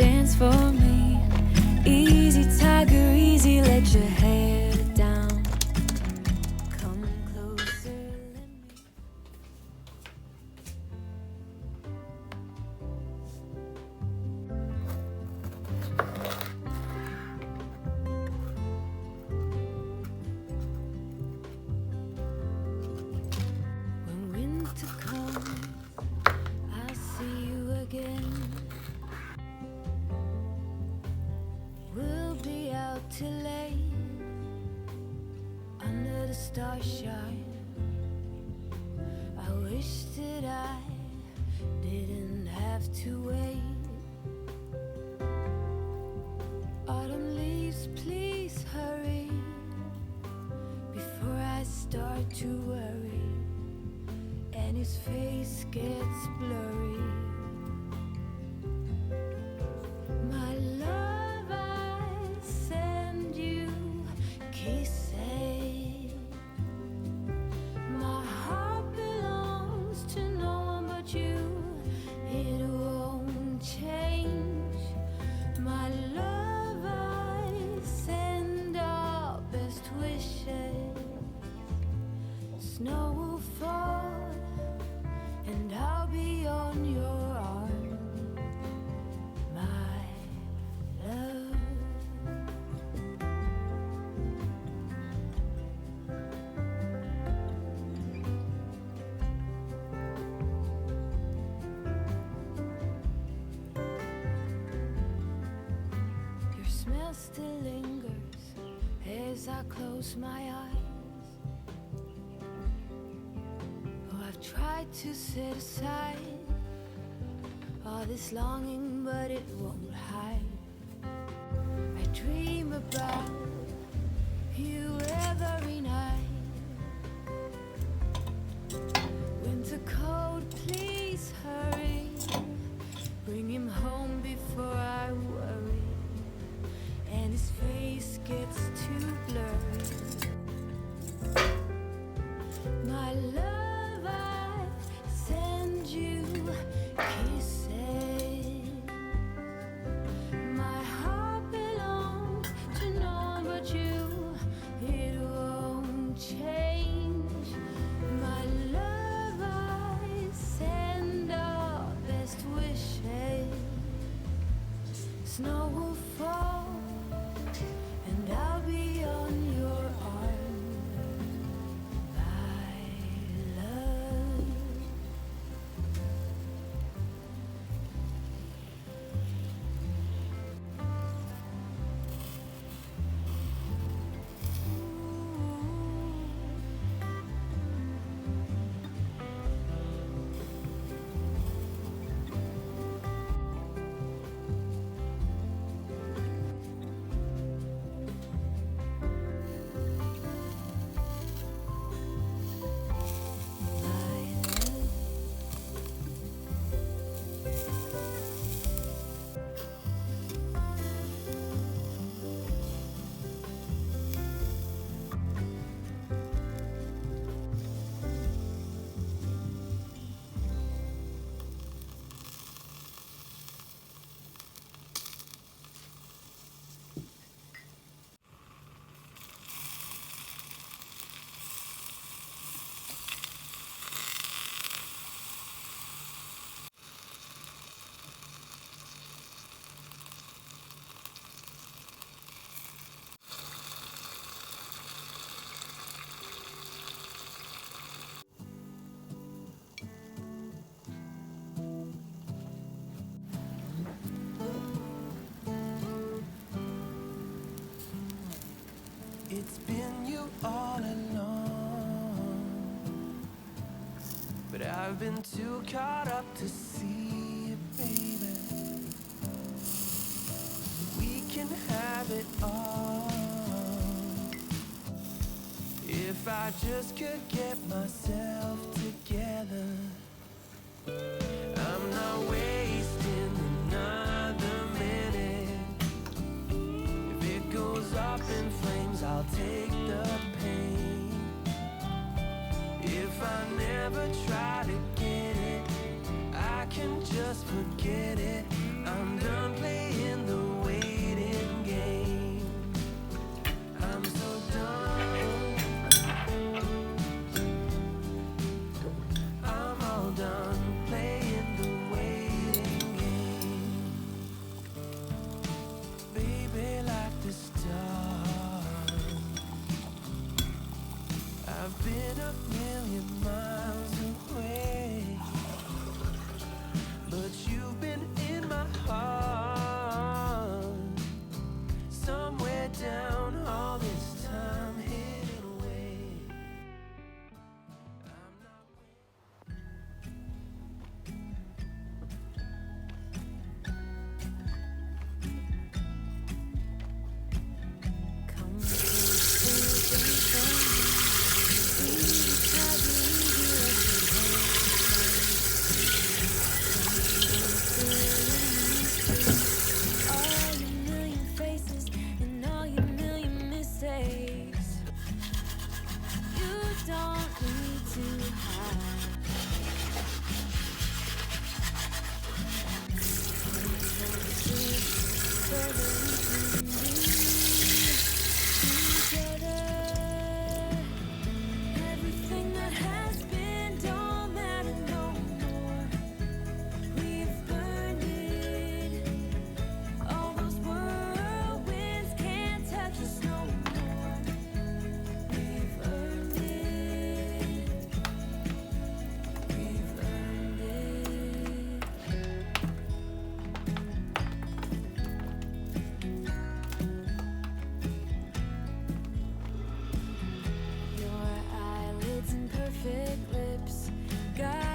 dance for me. The starshine. I wish that I didn't have to wait. Autumn leaves, please hurry before I start to worry and his face gets blurry. Snow will fall, and I'll be on your arm, my love. Your smell still lingers as I close my eyes. Tried to set aside all this longing, but it won't hide. I dream about you all along. But I've been too caught up to see it, baby. We can have it all. If I just could get myself together. I'm not wasting another minute. If it goes up in flames, I'll take just forget it. I'm done playing the waiting game. I'm so done. I'm all done playing the waiting game. Baby, like the stars. I've been a million miles away. But you've been in my heart. perfect lips. God